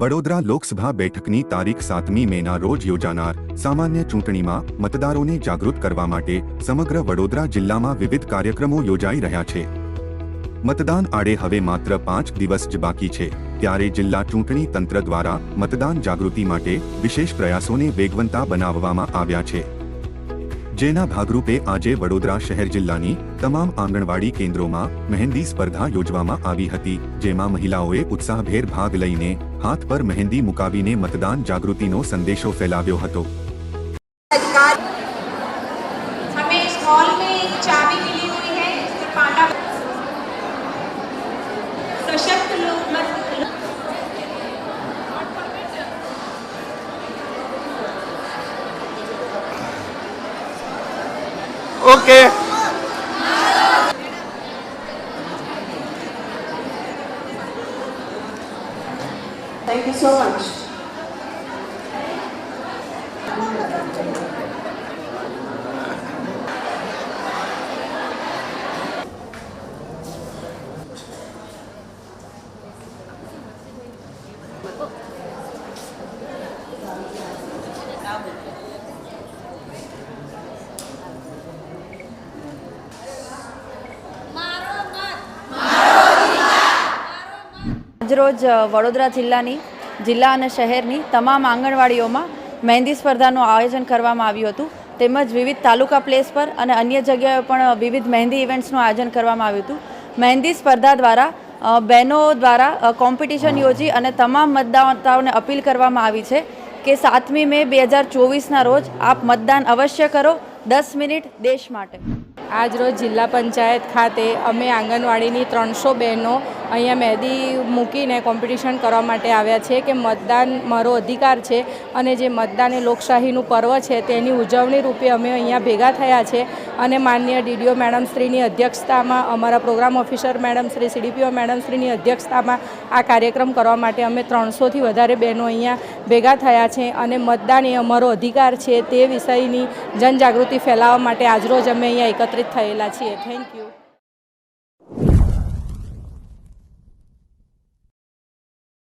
વડોદરા લોકસભા બેઠકની તારીખ સાતમી મેના રોજ યોજાનાર સામાન્ય ચૂંટણીમાં મતદારોને જાગૃત કરવા માટે સમગ્ર વડોદરા જિલ્લામાં વિવિધ કાર્યક્રમો યોજાઈ રહ્યા છે. મતદાન આડે હવે માત્ર પાંચ દિવસ જ બાકી છે, ત્યારે જિલ્લા ચૂંટણી તંત્ર દ્વારા મતદાન જાગૃતિ માટે વિશેષ પ્રયાસોને વેગવંતા બનાવવામાં આવ્યા છે. જેના ભાગરૂપે આજે વડોદરા શહેર જિલ્લાની તમામ આંગણવાડી કેન્દ્રોમાં મહેંદી સ્પર્ધા યોજવામાં આવી હતી, જેમાં મહિલાઓએ ઉત્સાહભેર ભાગ લઈને હાથ પર મહેંદી મુકાવીને મતદાન જાગૃતિનો સંદેશો ફેલાવ્યો હતો. Okay Thank you so much. આજરોજ વડોદરા જિલ્લાની, જિલ્લા અને શહેરની તમામ આંગણવાડીઓમાં મહેંદી સ્પર્ધાનું આયોજન કરવામાં આવ્યું હતું. તેમજ વિવિધ તાલુકા પ્લેસ પર અને અન્ય જગ્યાએ પણ વિવિધ મહેંદી ઇવેન્ટ્સનું આયોજન કરવામાં આવ્યું હતું. મહેંદી સ્પર્ધા દ્વારા બહેનો દ્વારા કોમ્પિટિશન યોજી અને તમામ મતદાતાઓને અપીલ કરવામાં આવી છે કે સાતમી મે બે હજાર ચોવીસના રોજ આપ મતદાન અવશ્ય કરો દસ મિનિટ દેશ માટે. આજરોજ જિલ્લા પંચાયત ખાતે અમે આંગણવાડીની ત્રણસો બહેનો અહીંયા મહેંદી મૂકીને કોમ્પિટિશન કરવા માટે આવ્યા છે કે મતદાન મારો અધિકાર છે અને જે મતદાન એ લોકશાહીનું પર્વ છે તેની ઉજવણી રૂપે અમે અહીંયા ભેગા થયા છે. અને માન્ય ડીડીઓ મેડમ શ્રીની અધ્યક્ષતામાં, અમારા programme officer madam shri, CDPO madam શ્રીની અધ્યક્ષતામાં આ કાર્યક્રમ કરવા માટે અમે ત્રણસોથી વધારે બહેનો અહીંયા ભેગા થયા છે અને મતદાન એ અમારો અધિકાર છે તે વિષયની જનજાગૃતિ ફેલાવવા માટે આજરોજ અમે અહીંયા એકત્રિત થયેલા છીએ. Thank you